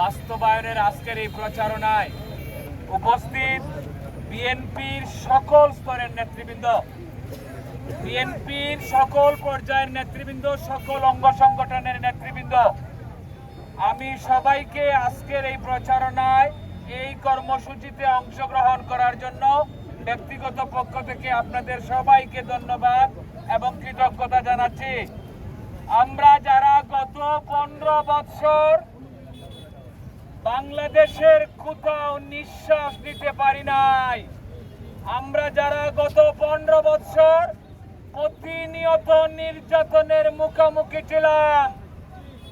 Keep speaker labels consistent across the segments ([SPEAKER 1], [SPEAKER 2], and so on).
[SPEAKER 1] বাস্তবায়নের আজকের এই প্রচারণায় উপস্থিত বিএনপির সকল স্তরের নেতৃবৃন্দ। বিএনপির সকল পর্যায়ের নেতৃবৃন্দ, সকল অঙ্গ সংগঠনের নেতৃবৃন্দ। আমি সবাইকে আজকের এই প্রচারণায় এই কর্মসূচিতে অংশগ্রহণ করার জন্য ব্যক্তিগত পক্ষ থেকে আপনাদের সবাইকে ধন্যবাদ এবং কৃতজ্ঞতা জানাচ্ছি। আমরা যারা গত পনেরো বৎসর বাংলাদেশের কোথাও নিঃশ্বাস নিতে পারি নাই, আমরা যারা গত পনেরো বৎসর প্রতিনিয়ত নির্যাতনের মুখোমুখি ছিলাম,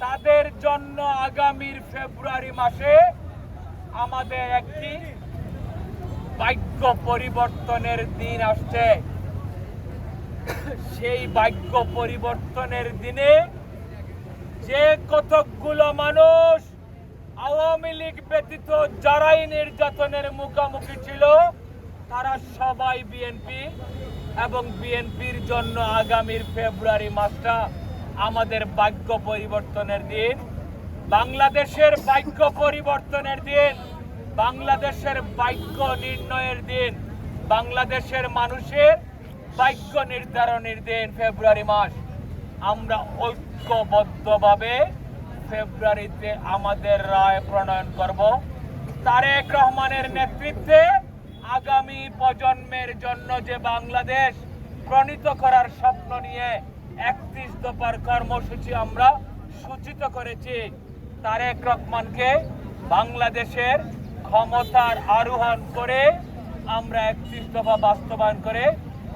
[SPEAKER 1] তাদের জন্য আগামীর ফেব্রুয়ারি মাসে আমাদের একটি ভাগ্য পরিবর্তনের দিন আসছে। সেই ভাগ্য পরিবর্তনের দিনে যে কতকগুলো মানুষ আওয়ামী লীগ ব্যতীত যারাই নির্যাতনের মুখোমুখি ছিল, তারা সবাই বিএনপি এবং বিএনপির জন্য আগামীর ফেব্রুয়ারি মাসটা আমাদের ভাগ্য পরিবর্তনের দিন। বাংলাদেশের ভাগ্য পরিবর্তনের দিন বাংলাদেশের বাক্য নির্ণয়ের দিন। বাংলাদেশের মানুষের বাক্য নির্ধারণের দিন ফেব্রুয়ারি মাস। আমরা ঐক্যবদ্ধভাবে ফেব্রুয়ারিতে আমাদের রায় প্রণয়ন করব। তারেক রহমানের নেতৃত্বে আগামী প্রজন্মের জন্য যে বাংলাদেশ প্রণীত করার স্বপ্ন নিয়ে একত্রিশ দফার কর্মসূচি আমরা সূচিত করেছি, তারেক রহমানকে বাংলাদেশের ক্ষমতার আরোহণ করে আমরা একত্রিশ দফা বাস্তবায়ন করে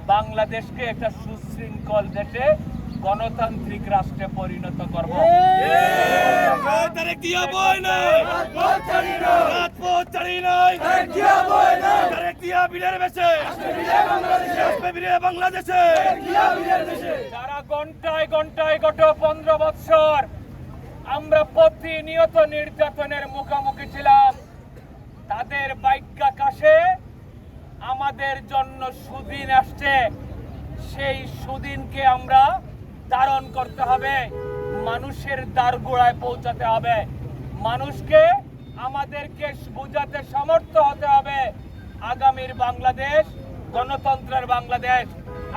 [SPEAKER 1] বাংলাদেশকে একটা সুশৃঙ্খল দেশে গণতান্ত্রিক রাষ্ট্রে পরিণত করব। যারা ঘন্টায় ঘন্টায় গত পনেরো বৎসর আমরা প্রতিনিয়ত নির্যাতনের মুখোমুখি ছিলাম তাদের বাইকাকাশে আমাদের জন্য সুদিন আসছে। সেই সুদিনকে আমরা ধারণ করতে হবে। মানুষের দ্বারগোড়ায় পৌঁছাতে হবে। মানুষকে আমাদেরকে বোঝাতে সমর্থ হতে হবে। আগামীর বাংলাদেশ, গণতন্ত্রের বাংলাদেশ।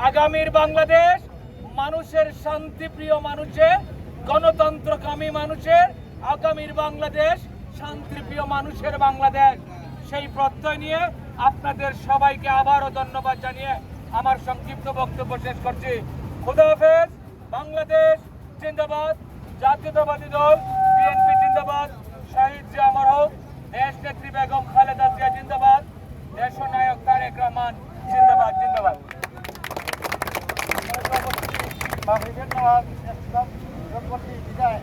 [SPEAKER 1] আগামীর বাংলাদেশ, মানুষের শান্তিপ্রিয় মানুষের, গণতন্ত্রকামী মানুষের, আগামীর বাংলাদেশ, শান্তিপ্রিয় মানুষের বাংলাদেশ। সেই প্রত্যয় নিয়ে আপনাদের সবাইকে আবারও ধন্যবাদ জানিয়ে আমার সংক্ষিপ্ত বক্তব্য শেষ করছি। খুদা হাফেজ, বাংলাদেশ জিন্দাবাদ, জাতীয়তাবাদী দল, বিএনপি জিন্দাবাদ, শহীদ জিয়া হোক, দেশ নেত্রী বেগম খালেদা জিয়া জিন্দাবাদ দেশ নায়ক তারেক রহমান জিন্দাবাদ জিন্দাবাদ।
[SPEAKER 2] বিদায়